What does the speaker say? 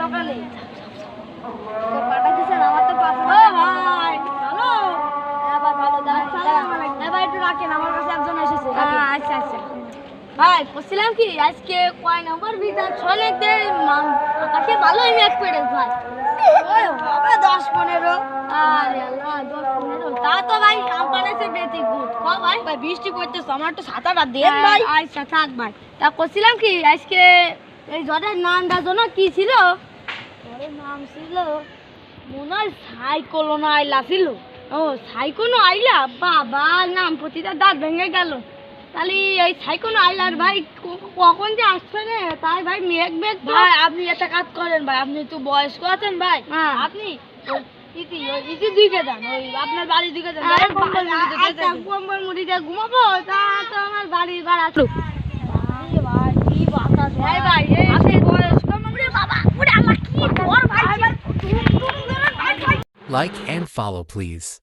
সকালে। তো আমার তো ভাই ভালো। হ্যাঁ ভালো হ্যাঁ একটু রাখেন আমার কাছে একজন এসেছে। আচ্ছা আচ্ছা ভাই বলছিলাম কি আজকে কয় নম্বর বিটা ছলে দে আকাশে ভালোই মেঘ পেড়ে ভাই। ওই হবে দশ পনেরো। আরে আল্লাহ দশ পনেরো। তা তো ভাই আম পাড়েছে বেতি গুড ক ভাই ভাই বৃষ্টি পড়তেছে আমার একটু সাঁতারটা দেন ভাই। আচ্ছা থাক ভাই। তা করছিলাম কি আজকে এই জ্বরের নামটা যেন কি ছিল? জ্বরের নাম ছিল মনে হয় সাইকোলোনা আইলা ছিল। ও সাইকোনো আইলা? বাবা নাম প্রতিটা দাঁত ভেঙে গেল। তাহলে এই সাইকোনো আইলার ভাই কখন যে আসছে রে? তাই ভাই মেঘ মেঘ ভাই আপনি একটা কাজ করেন ভাই আপনি একটু বয়স্ক আছেন ভাই আপনি ইতি ওই ইতি দিকে যান ওই আপনার বাড়ির দিকে যান কম্বল ঘুমাবো তা তো আমার বাড়ির ভাড়া Like and follow please.